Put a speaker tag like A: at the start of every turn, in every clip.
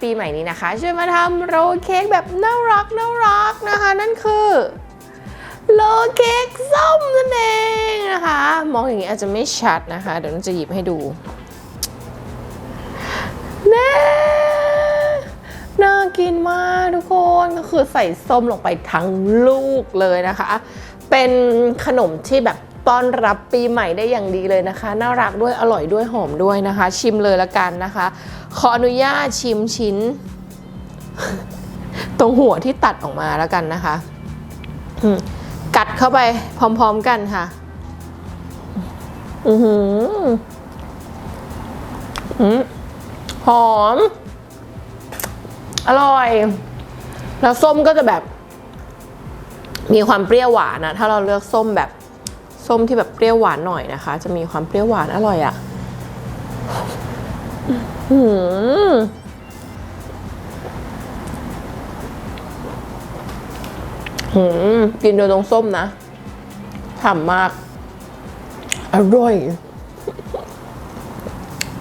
A: ปีใหม่นี้นะคะช่วยมาทำโรลเค้กแบบน่ารักน่ารักนะคะ นั่นคือโรลเค้กส้มนั่นเองนะคะ มองอย่างนี้อาจจะไม่ชัดนะคะ เดี๋ยวน้องจะหยิบให้ดูน่น่ากินมากทุกคนก็คือใส่ส้มลงไปทั้งลูกเลยนะคะ เป็นขนมที่แบบ ต้อนรับปีใหม่ได้อย่างดีเลยนะคะ น่ารักด้วยอร่อยด้วยหอมด้วยนะคะ ชิมเลยละกันนะคะ ขออนุญาตชิมชิ้น ตรงหัวที่ตัดออกมาแล้วกันนะคะอืมกัดเข้าไปพร้อม ๆกันค่ะ อือหืออืมหอม อร่อย แล้วส้มก็จะแบบ มีความเปรี้ยวหวานนะ ถ้าเราเลือกส้มแบบ ส้มที่แบบเปรี้ยวหวานหน่อยนะคะ จะมีความเปรี้ยวหวานอร่อยอะ่ะหืมหืมกินโดยตรงส้มนะฉ่ำมาก อร่อย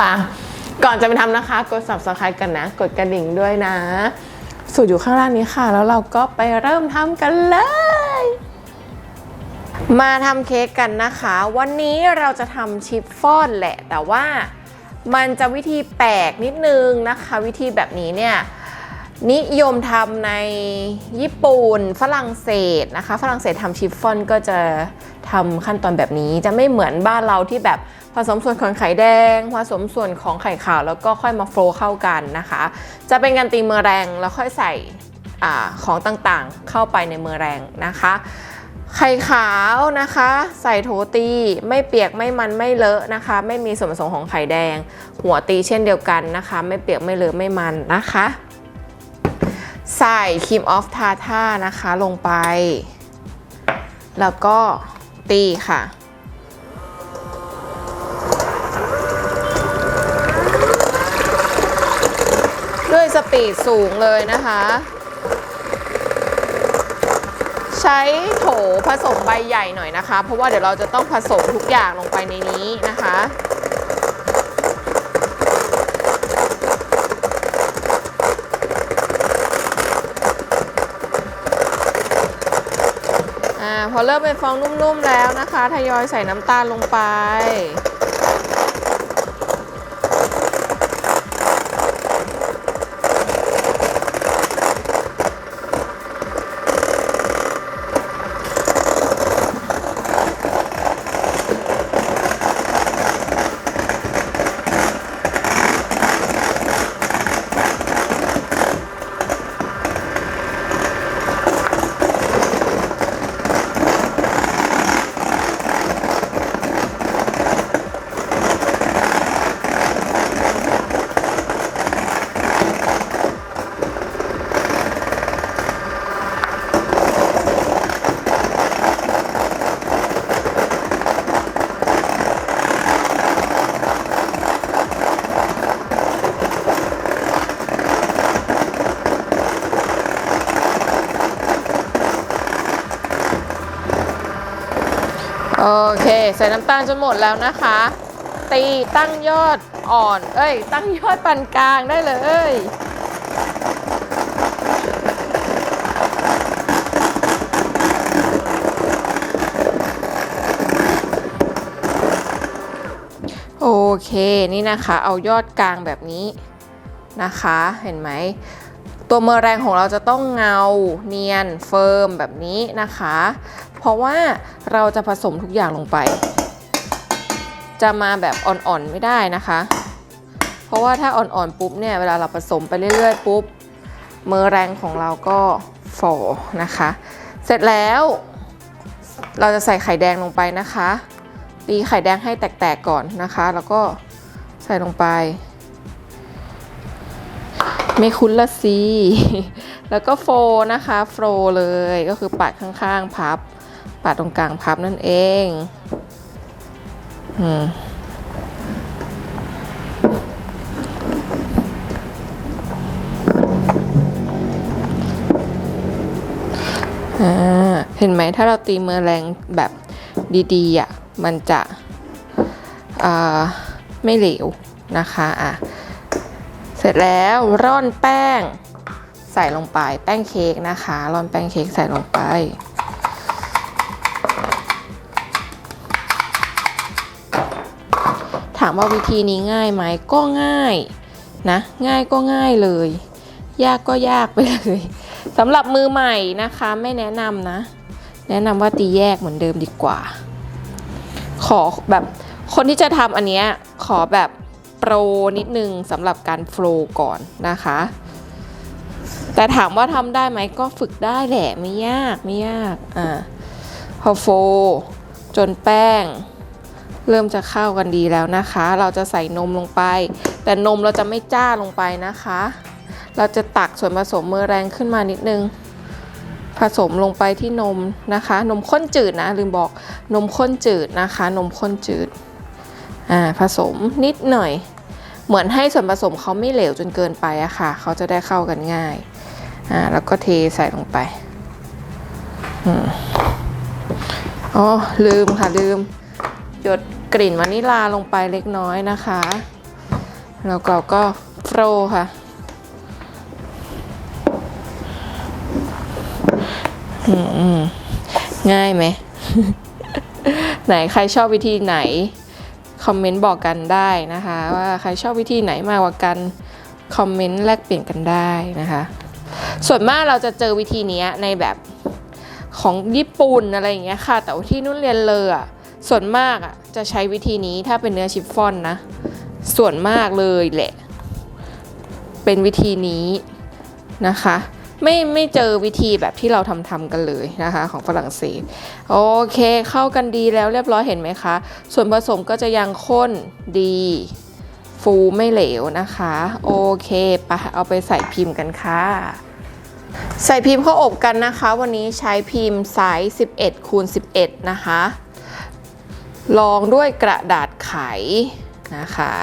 A: ป่ะก่อนจะไปทำนะคะ กด subscribe กันนะ กดกระดิ่งด้วยนะ สูตรอยู่ข้างล่างนี้ค่ะ แล้วเราก็ไปเริ่มทำกันเลย มาทำเค้กกันนะคะ วันนี้เราจะทำชิฟฟ่อนแหละ แต่ว่ามันจะวิธีแปลกนิดนึงนะคะ วิธีแบบนี้เนี่ยนิยมทำในญี่ปุ่นฝรั่งเศสนะคะ ฝรั่งเศสทำชิฟฟ่อนก็จะทำขั้นตอนแบบนี้จะไม่เหมือนบ้านเราที่แบบผสมส่วนของไข่แดง ผสมส่วนของไข่ขาว แล้วก็ค่อยมาโฟล์เข้ากันนะคะ จะเป็นการตีเมอแรงแล้วค่อยใส่อาของต่างๆเข้าไปในเมอแรงนะคะ ไข่ขาวนะคะ ใส่โถตี ไม่เปียกไม่มันไม่เลอะนะคะ ไม่มีส่วนผสมของไข่แดง หัวตีเช่นเดียวกันนะคะ ไม่เปียกไม่เลอะไม่มันนะคะ ใส่ครีมออฟทาท่านะคะลงไป แล้วก็ตีค่ะด้วยสปีดสูงเลยนะคะ ช้โถผสมใบใหญ่หน่อยนะคะ เพราะว่าเดี๋ยวเราจะต้องผสมทุกอย่างลงไปในนี้นะคะอ่าพอเริ่มเป็นฟองนุ่มๆแล้วนะคะ ทยอยใส่น้ำตาลลงไป โอเค ใส่น้ำตาลจนหมดแล้วนะคะ ตีตั้งยอดอ่อน เอ้ย ตั้งยอดปานกลางได้เลยโอเคนี่นะคะเอายอดกลางแบบนี้นะคะเห็นไหม ตัวเมอแรงของเราจะต้องเงาเนียนเฟิร์มแบบนี้นะคะ เพราะว่าเราจะผสมทุกอย่างลงไป จะมาแบบอ่อนๆไม่ได้นะคะ เพราะว่าถ้าอ่อนๆปุ๊บเนี่ยเวลาเราผสมไปเรื่อยๆปุ๊บเมอแรงของเราก็ฝ่อนะคะ เสร็จแล้วเราจะใส่ไข่แดงลงไปนะคะ ตีไข่แดงให้แตกๆก่อนนะคะ แล้วก็ใส่ลงไป ไม่คุ้นละสิแล้วก็โฟนะคะโฟเลยก็คือปัดข้างๆพับปัดตรงกลางพับนั่นเอง อืมเห็นไหมถ้าเราตีมือแรงแบบดีๆอะมันจะไม่เหลวนะคะอะเสร็จแล้วร่อนแป้งใส่ลงไปแป้งเค้กนะคะ ร่อนแป้งเค้กใส่ลงไป ถามว่าวิธีนี้ง่ายไหมก็ง่ายนะ ง่ายก็ง่ายเลย ยากก็ยากไปเลยสำหรับมือใหม่นะคะไม่แนะนำนะ แนะนำว่าตีแยกเหมือนเดิมดีกว่า ขอแบบคนที่จะทำอันเนี้ยขอแบบโปรนิดนึงสำหรับการโฟล์ก่อนนะคะ แต่ถามว่าทำได้ไหมก็ฝึกได้แหละไม่ยากไม่ยากอ่าพอโฟล์จนแป้ง เริ่มจะเข้ากันดีแล้วนะคะ เราจะใส่นมลงไป แต่นมเราจะไม่จ้าลงไปนะคะ เราจะตักส่วนผสมมือแรงขึ้นมานิดนึง ผสมลงไปที่นมนะคะ นมข้นจืดนะลืมบอกนมข้นจืดนะคะ นมข้นจืดอ่าผสมนิดหน่อย เหมือนให้ส่วนผสมเขาไม่เหลวจนเกินไปอะค่ะ เขาจะได้เข้ากันง่ายอ่าแล้วก็เทใส่ลงไปอ๋อลืมค่ะลืม หยดกลิ่นวานิลาลงไปเล็กน้อยนะคะ แล้วเราก็โฟรค่ะ อืมง่ายไหม ไหนใครชอบวิธีไหน คอมเมนต์บอกกันได้นะคะ ว่าใครชอบวิธีไหนมากกว่ากัน คอมเมนต์แลกเปลี่ยนกันได้นะคะ ส่วนมากเราจะเจอวิธีนี้ในแบบของญี่ปุ่นอะไรอย่างเงี้ยค่ะ แต่ว่าที่นุ่นเรียนเลยอะ ส่วนมากอะจะใช้วิธีนี้ถ้าเป็นเนื้อชิฟฟ่อนนะ ส่วนมากเลยแหละ เป็นวิธีนี้นะคะ ไม่ไม่เจอวิธีแบบที่เราทำทำกันเลยนะคะของฝรั่งเศส โอเคเข้ากันดีแล้วเรียบร้อยเห็นไหมคะ ส่วนผสมก็จะยังข้นดีฟูไม่เหลวนะคะ โอเคไปะเอาไปใส่พิมพ์กันค่ะ ใส่พิมพ์เข้าอบกันนะคะ วันนี้ใช้พิมพ์ไซส์ 11คูณ11 นะคะ ลองด้วยกระดาษไขนะคะ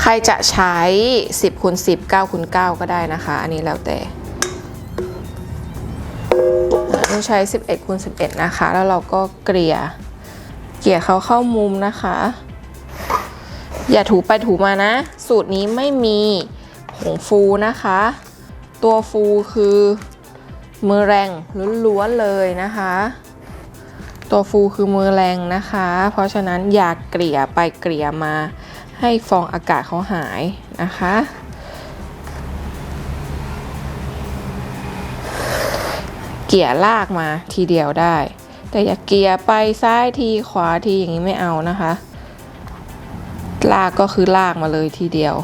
A: ใครจะใช้ 10คูณ10 9คูณ9ก็ได้นะคะ อันนี้แล้วแต่ต้องใช้ 11คูณ11 นะคะ แล้วเราก็เกลี่ยเกลี่ยเขาเข้ามุมนะคะ อย่าถูไปถูมานะ สูตรนี้ไม่มีผงฟูนะคะ ตัวฟูคือมือแรงล้วนๆเลยนะคะ ตัวฟูคือมือแรงนะคะ เพราะฉะนั้นอย่าเกลี่ยไปเกลี่ยมาให้ฟองอากาศเขาหายนะคะ เกลี่ยลากมาทีเดียวได้ แต่อย่าเกลี่ยไปซ้ายทีขวาทีอย่างนี้ไม่เอานะคะ ลากก็คือลากมาเลยทีเดียว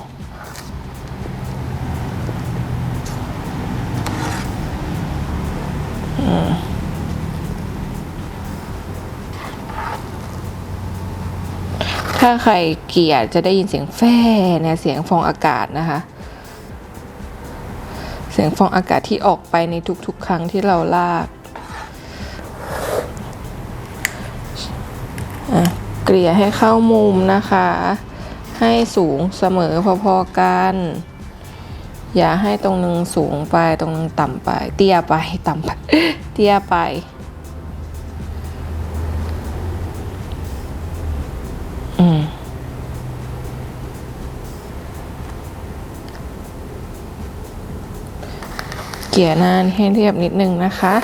A: ถ้าใครเกลียดจะได้ยินเสียงแฟ่เนี่ยเสียงฟองอากาศนะคะ เสียงฟองอากาศที่ออกไปในทุกๆ ครั้งที่เราลากเกลี่ยให้เข้ามุมนะคะ ให้สูงเสมอพอๆกัน อย่าให้ตรงนึงสูงไปตรงนึงต่ำไป เตี้ยไปต่ำไปเตี้ยไป อืม เกี่ยนานให้เรียบนิดนึงนะคะ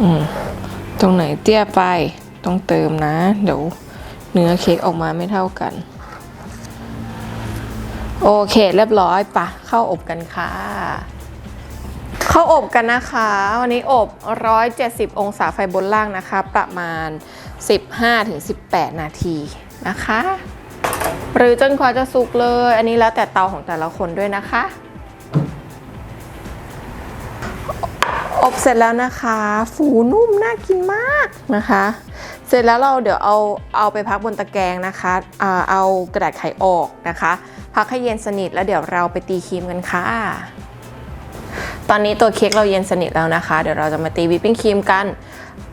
A: อืม ตรงไหนเตี้ยไปต้องเติมนะ เดี๋ยวเนื้อเค้กออกมาไม่เท่ากัน โอเค เรียบร้อยปะเข้าอบกันค่ะ เข้าอบกันนะคะ วันนี้อบ 170 องศาไฟบนล่างนะคะ ประมาณ 15-18 นาทีนะคะ หรือจนกว่าจะสุกเลย อันนี้แล้วแต่เตาของแต่ละคนด้วยนะคะ อบเสร็จแล้วนะคะ ฟูนุ่มน่ากินมากนะคะ เสร็จแล้วเราเดี๋ยวเอาเอาไปพักบนตะแกรงนะคะเอากระดาษไขออกนะคะ พักให้เย็นสนิทแล้วเดี๋ยวเราไปตีครีมกันค่ะ ตอนนี้ตัวเค้กเราเย็นสนิทแล้วนะคะ เดี๋ยวเราจะมาตีวิปปิ้งครีมกัน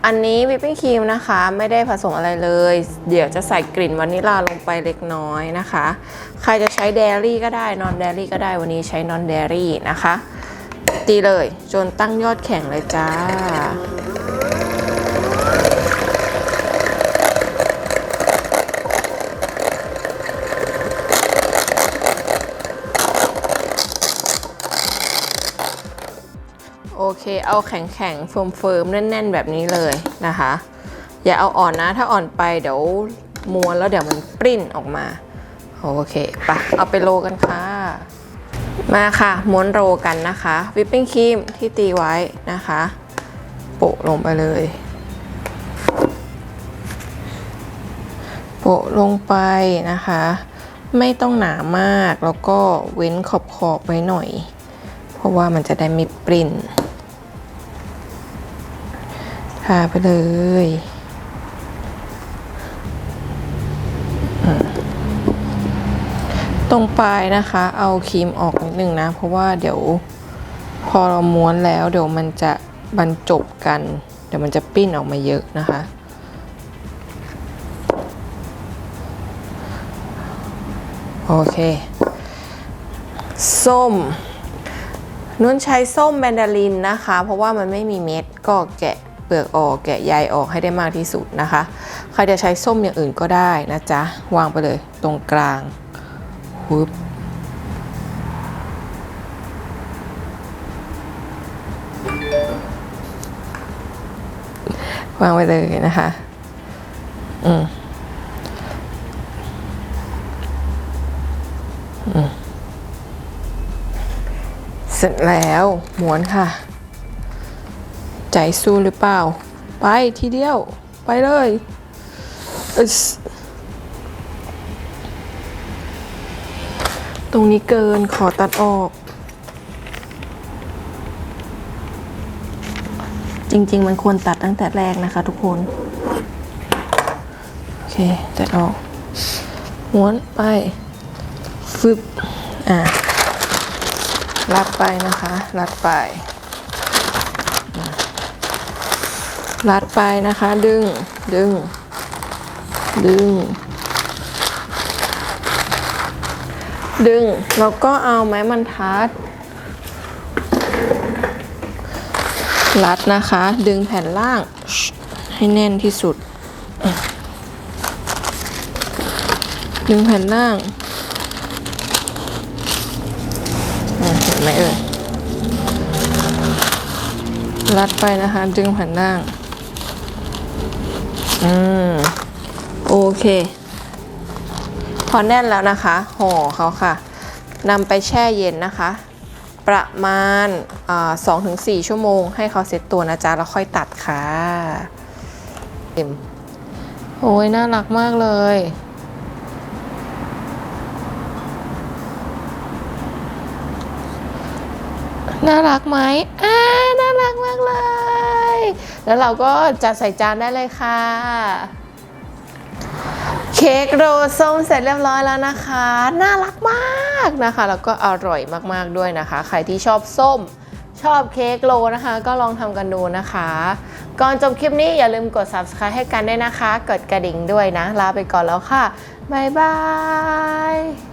A: อันนี้วิปปิ้งครีมนะคะ ไม่ได้ผสมอะไรเลย เดี๋ยวจะใส่กลิ่นวานิลลาลงไปเล็กน้อยนะคะ ใครจะใช้เดลี่ก็ได้นอนเดลี่ก็ได้วันนี้ใช้นอนเดลี่นะคะ ตีเลยจนตั้งยอดแข็งเลยจ้า เคเอาแข็งแข็งๆเฟิร์มเฟิร์มๆแน่น ๆ แบบนี้เลยนะคะ อย่าเอาอ่อนนะ ถ้าอ่อนไปเดี๋ยวม้วนแล้วเดี๋ยวมันปริ้นออกมา โอเคปะเอาไปโรกันค่ะ มาค่ะม้วนโรกันนะคะ วิปปิ้งครีมที่ตีไว้นะคะโปะลงไปเลยโปะลงไปนะคะ ไม่ต้องหนามากแล้วก็เว้นขอบขอบๆไว้หน่อย เพราะว่ามันจะได้ไม่ปริ้นาไปเลยตรงปลายนะคะ เอาครีมออกนิดนึงนะ เพราะว่าเดี๋ยวพอเราม้วนแล้ว เดี๋ยวมันจะบรรจบกัน เดี๋ยวมันจะปิ้นออกมาเยอะนะคะ โอเค ส้ม นุ่นใช้ส้มแมนดารินนะคะ เพราะว่ามันไม่มีเม็ดก็แกะ ปลือกออกแกะใยออกให้ได้มากที่สุดนะคะ ใครจะใช้ส้มอย่างอื่นก็ได้นะจ๊ะ วางไปเลยตรงกลางปุ๊บวางไปเลยนะคะอืม เสร็จแล้วม้วนค่ะ ใจสู้หรือเปล่า ไปทีเดียว ไปเลยอึ๊สตรงนี้เกินขอตัดออก จริง ๆ มันควรตัดตั้งแต่แรกนะคะทุกคน โอเค ตัดออกม้วนไป ฟึบ อะรัดไปนะคะ รัดไป รัดไปนะคะ ดึง ดึง ดึง ดึง แล้วก็เอาไม้บรรทัด รัดนะคะ ดึงแผ่นล่าง ให้แน่นที่สุด ดึงแผ่นล่างเห็นไหมเอ่ยรัดไปนะคะ ดึงแผ่นล่าง อืมโอเค พอแน่นแล้วนะคะห่อเขาค่ะนำไปแช่เย็นนะคะ ประมาณสองถึงสี่ชั่วโมง ให้เขาเซ็ตตัวนะจ๊ะแล้วค่อยตัดค่ะเต็มโอ้ยน่ารักมากเลยน่ารักไหมอ่าน่ารักมากเลย แล้วเราก็จัดใส่จานได้เลยค่ะ เค้กโรส้มเสร็จเรียบร้อยแล้วนะคะ น่ารักมากนะคะ แล้วก็อร่อยมากๆด้วยนะคะ ใครที่ชอบส้มชอบเค้กโรลนะคะ ก็ลองทำกันดูนะคะ ก่อนจบคลิปนี้อย่าลืมกด subscribe ให้กันด้วยนะคะ กดกระดิ่งด้วยนะ ลาไปก่อนแล้วค่ะ บ๊ายบาย